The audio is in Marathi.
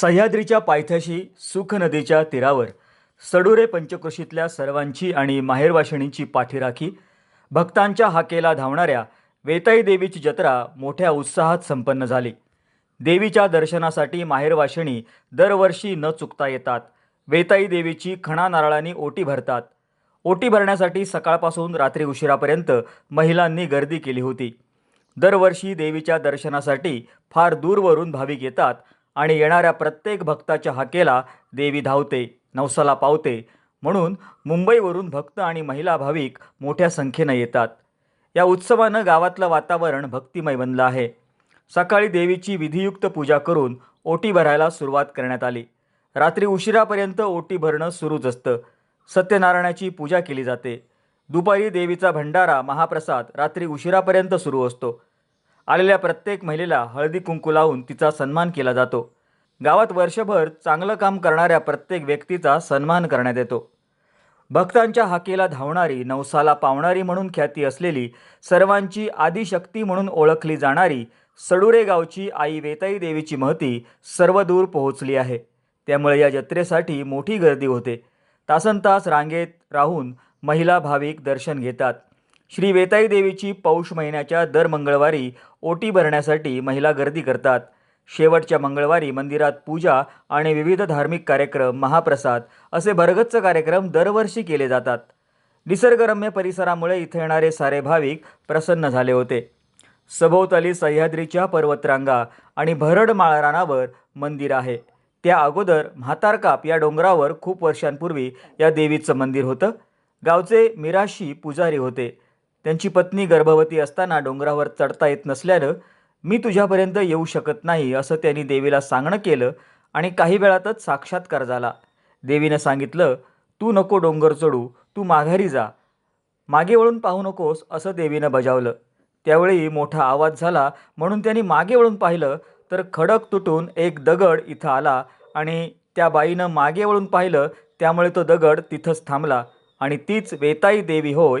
सह्याद्रीच्या पायथ्याशी सुख नदीच्या तीरावर सडुरे पंचकृषीतल्या सर्वांची आणि माहेरवाशिणींची पाठीराखी भक्तांच्या हाकेला धावणाऱ्या वेताई देवीची जत्रा मोठ्या उत्साहात संपन्न झाली. देवीच्या दर्शनासाठी माहेरवाशिणी दरवर्षी न चुकता येतात. वेताई देवीची खणा नारळांनी ओटी भरतात. ओटी भरण्यासाठी सकाळपासून रात्री उशिरापर्यंत महिलांनी गर्दी केली होती. दरवर्षी देवीच्या दर्शनासाठी फार दूरवरून भाविक येतात आणि येणाऱ्या प्रत्येक भक्ताच्या हाकेला देवी धावते नवसाला पावते. म्हणून मुंबईवरून भक्त आणि महिला भाविक मोठ्या संख्येनं येतात. या उत्सवानं गावातलं वातावरण भक्तिमय बनलं आहे. सकाळी देवीची विधियुक्त पूजा करून ओटी भरायला सुरुवात करण्यात आली. रात्री उशिरापर्यंत ओटी भरणं सुरूच असतं. सत्यनारायणाची पूजा केली जाते. दुपारी देवीचा भंडारा महाप्रसाद रात्री उशिरापर्यंत सुरू असतो. आलेल्या प्रत्येक महिलेला हळदी कुंकू लावून तिचा सन्मान केला जातो. गावात वर्षभर चांगलं काम करणाऱ्या प्रत्येक व्यक्तीचा सन्मान करण्यात येतो. भक्तांच्या हाकेला धावणारी नवसाला पावणारी म्हणून ख्याती असलेली सर्वांची आदिशक्ती म्हणून ओळखली जाणारी सडुरे गावची आई वेताई देवीची महती सर्वदूर पोहोचली आहे. त्यामुळे या जत्रेसाठी मोठी गर्दी होते. तासन तास रांगेत राहून महिला भाविक दर्शन घेतात. श्री वेताई देवीची पौष महिन्याच्या दर मंगळवारी ओटी भरण्यासाठी महिला गर्दी करतात. शेवटच्या मंगळवारी मंदिरात पूजा आणि विविध धार्मिक कार्यक्रम महाप्रसाद असे भरगच्च कार्यक्रम दरवर्षी केले जातात. निसर्गरम्य परिसरामुळे इथे येणारे सारे भाविक प्रसन्न झाले होते. सभोवताली सह्याद्रीच्या पर्वतरांगा आणि भरड माळरानावर मंदिर आहे. त्या अगोदर म्हातारकाप या डोंगरावर खूप वर्षांपूर्वी या देवीचं मंदिर होतं. गावचे मिराशी पुजारी होते. त्यांची पत्नी गर्भवती असताना डोंगरावर चढता येत नसल्यानं मी तुझ्यापर्यंत येऊ शकत नाही असं त्यांनी देवीला सांगणं केलं आणि काही वेळातच साक्षात्कार झाला. देवीनं सांगितलं तू नको डोंगर चढू तू माघारी जा. मागे वळून पाहू नकोस असं देवीनं बजावलं. त्यावेळी मोठा आवाज झाला म्हणून त्यांनी मागे वळून पाहिलं तर खडक तुटून एक दगड इथं आला आणि त्या बाईनं मागे वळून पाहिलं त्यामुळे तो दगड तिथंच थांबला आणि तीच वेताई देवी होय